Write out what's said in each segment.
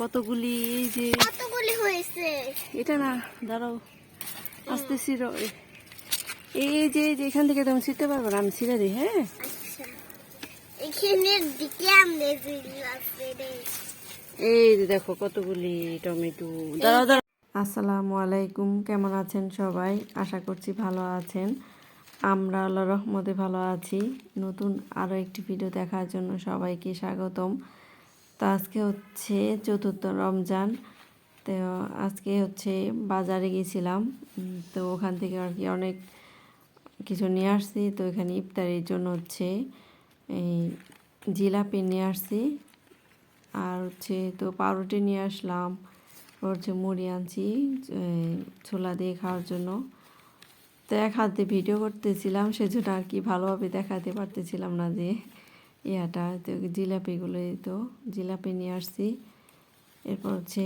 কতগুলি এই যে কতগুলি হয়েছে? এটা না দাঁড়াও আস্তে ছিড়ো এই যে এখান থেকে তুমি ছিঁড়তে পারবে না আমি ছিঁড়ে দিই হ্যাঁ? আচ্ছা। এই যে দেখো কতগুলি টমেটো। দাঁড়াও দাঁড়াও। আসসালামু আলাইকুম কেমন আছেন সবাই? আশা করছি ভালো আছেন। আমরা আল্লাহ রহমতে ভালো আছি। নতুন আরও একটি ভিডিও দেখার জন্য সবাইকে স্বাগতম। তো আজকে হচ্ছে চতুর্থ রমজান। তো আজকে হচ্ছে বাজারে গেছিলাম। তো ওখান থেকে আর কি অনেক কিছু নিয়ে আসছি। তো এখানে ইফতারির জন্য হচ্ছে এই জিলাপি নিয়ে আসছি। আর হচ্ছে তো পাউরুটি নিয়ে আসলাম। হচ্ছে মুড়ি আনছি ছোলা দিয়ে খাওয়ার জন্য। তো এক হাতে ভিডিও করতেছিলাম, সেজন্য আর কি ভালোভাবে দেখাতে পারতেছিলাম না যে ইয়াটা। তো জিলাপিগুলো তো, জিলাপি নিয়ে আসছি। এরপর হচ্ছে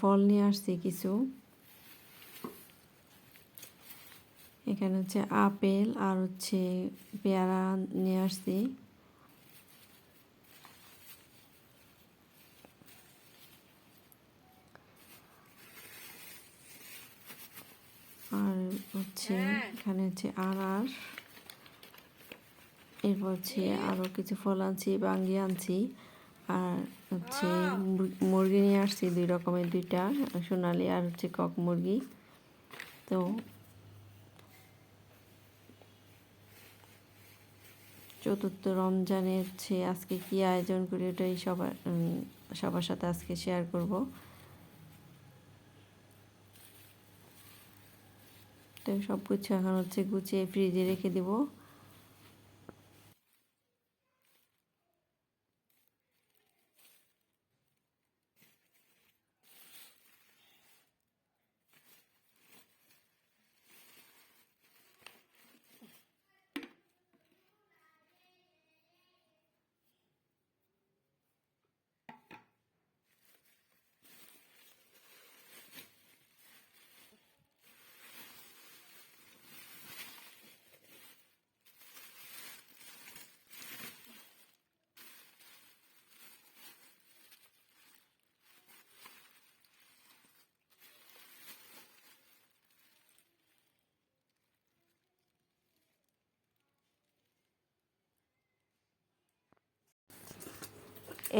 ফল নিয়ে আসছি কিছু। এখানে হচ্ছে আপেল আর হচ্ছে পেয়ারা নিয়ে আসছি। আর হচ্ছে এখানে হচ্ছে আনার এরপর হচ্ছে আরও কিছু ফল আনছি, বাঙ্গি আনছি, আর হচ্ছে মুরগি নিয়ে আসছি দুই রকমের, দুইটা সোনালি আর হচ্ছে কক মুরগি। তো চতুর্থ রমজানে হচ্ছে আজকে কি আয়োজন করি ওটাই সবার সবার সাথে আজকে শেয়ার করব। তো সব কিছু এখন হচ্ছে গুছিয়ে ফ্রিজে রেখে দেব।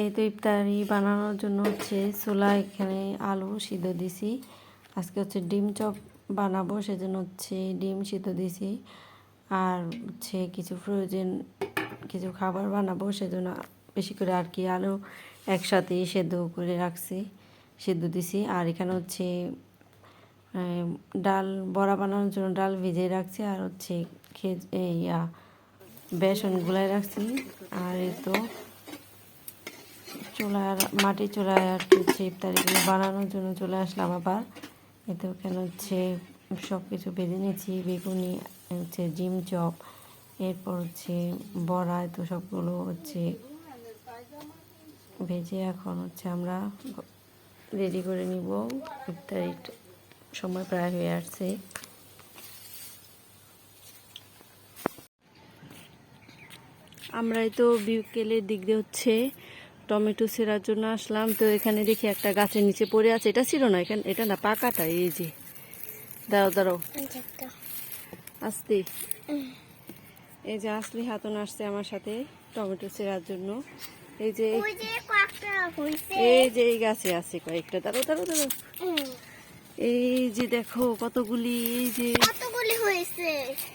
এই তো ইফতারি বানানোর জন্য হচ্ছে ছোলা এখানে আলু সিদ্ধ দিছি। আজকে হচ্ছে ডিম চপ বানাবো সেজন্য হচ্ছে ডিম সিদ্ধ দিছি। আর হচ্ছে কিছু প্রয়োজন কিছু খাবার বানাবো সেজন্য বেশি করে আর কি আলু একসাথে সেদ্ধ করে রাখছি সেদ্ধ দিছি। আর এখানে হচ্ছে ডাল বড়া বানানোর জন্য ডাল ভিজিয়ে রাখছি আর হচ্ছে খে এই, ইয়া বেসন গুলাই রাখছি। আর এই তো চুলার মাটি চুলায় আর হচ্ছে ইফতারিগুলো বানানোর জন্য চলে আসলাম আবার। এতে কেন হচ্ছে সব কিছু বেঁধে নিয়েছি, বেগুনি, হচ্ছে জিম চপ, এরপর হচ্ছে বড়া তো সবগুলো হচ্ছে ভেজে এখন হচ্ছে আমরা রেডি করে নিব। ইফতারির সময় প্রায় হয়ে আসছে। আমরাই তো বিকেলের দিক দিয়ে হচ্ছে টমেটো সেরার জন্য আসলাম। তো এখানে দেখি একটা গাছের নিচে পড়ে আছে। এটা ছিল না এখানে এটা না পাকাটা এই যে। দাঁড়াও দাঁড়াও। আসতে। এই যে আসলি হাতন আসছে আমার সাথে টমেটো সেরার জন্য। এই যে এই যে এই গাছে আছে কয়েকটা। দাঁড়াও দাঁড়াও দাঁড়াও। এই যে দেখো কতগুলি এই যে কতগুলি হয়েছে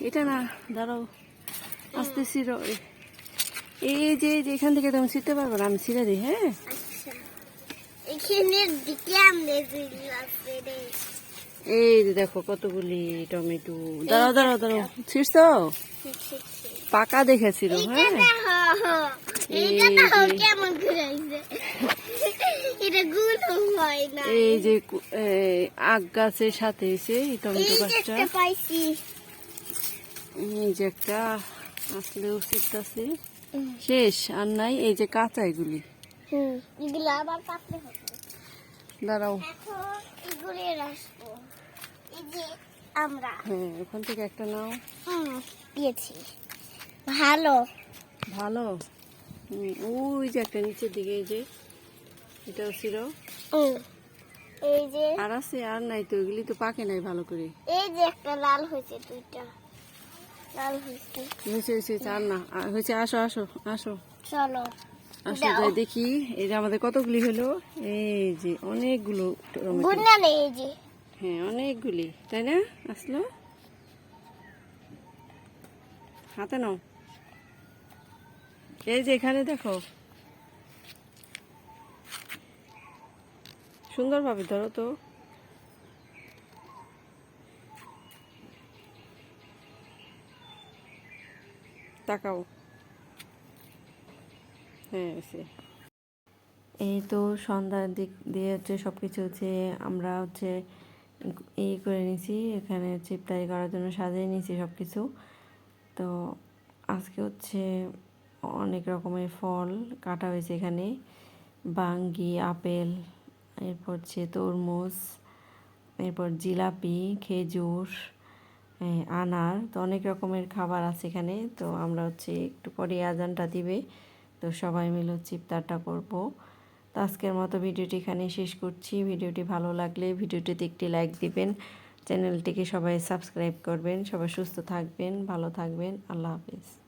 এটা না দাঁড়াও। আস্তে ছিড়ো। এই যে এখান থেকে তুমি ছিঁড়তে পারবে না আমি ছিঁড়ে দিই হ্যাঁ? আচ্ছা। এই যে দেখো কতগুলি টমেটো। দাঁড়াও দাঁড়াও দাঁড়াও। ছিঁড়ছো? পাকা দেখেছিল হ্যাঁ? এই যে- হয় আগ গাছের সাথে এসে এই টমেটো গাছটা। এই যে একটা আসলে উচিত আছে শেষ আর নাই এই যে কাঁচা এগুলি। এগুলো আবার কাটতে হবে। দাঁড়াও। এখন রাখব। এই যে আমরা। হ্যাঁ ওখান থেকে একটা নাও। হুম দিয়েছি। ভালো। ভালো। ওই যে একটা নিচের দিকে এই যে। এটাও ছিল। এই যে। আর আছে আর নাই তো ওইগুলি তো পাকে নাই ভালো করে। এই যে একটা লাল হয়েছে দুইটা। হয়েছে। হয়েছে হয়েছে না। হয়েছে আসো আসো আসো। চলো আসো যাই দেখি। এই যে আমাদের কতগুলি হলো? এই যে অনেকগুলো হ্যাঁ অনেকগুলি তাই না? আসলো? হাতে নাও। এই যে এখানে দেখো। সুন্দরভাবে ধরো তো। তাকাও। হ্যাঁ এসে। এই তো সন্ধ্যার দিক দিয়ে হচ্ছে সব কিছু হচ্ছে আমরা হচ্ছে এই করে নিছি, এখানে হচ্ছে ইফতারি করার জন্য সাজিয়ে নিয়েছি সব কিছু তো আজকে হচ্ছে অনেক রকমের ফল কাটা হয়েছে এখানে। বাঙ্গি, আপেল, এরপর হচ্ছে তরমুজ, এরপর জিলাপি, খেজুর আনার। তো অনেক রকমের খাবার আছে এখানে। তো আমরা হচ্ছে একটু পরে আজানটা দিবে। তো সবাই মিলে হচ্ছে ইফতারটা করব। তো আজকের মতো ভিডিওটি এখানে শেষ করছি। ভিডিওটি ভালো লাগলে ভিডিওটিতে একটি লাইক দিবেন। চ্যানেলটিকে সবাই সাবস্ক্রাইব করবেন। সবাই সুস্থ থাকবেন, ভালো থাকবেন। আল্লাহ হাফিজ।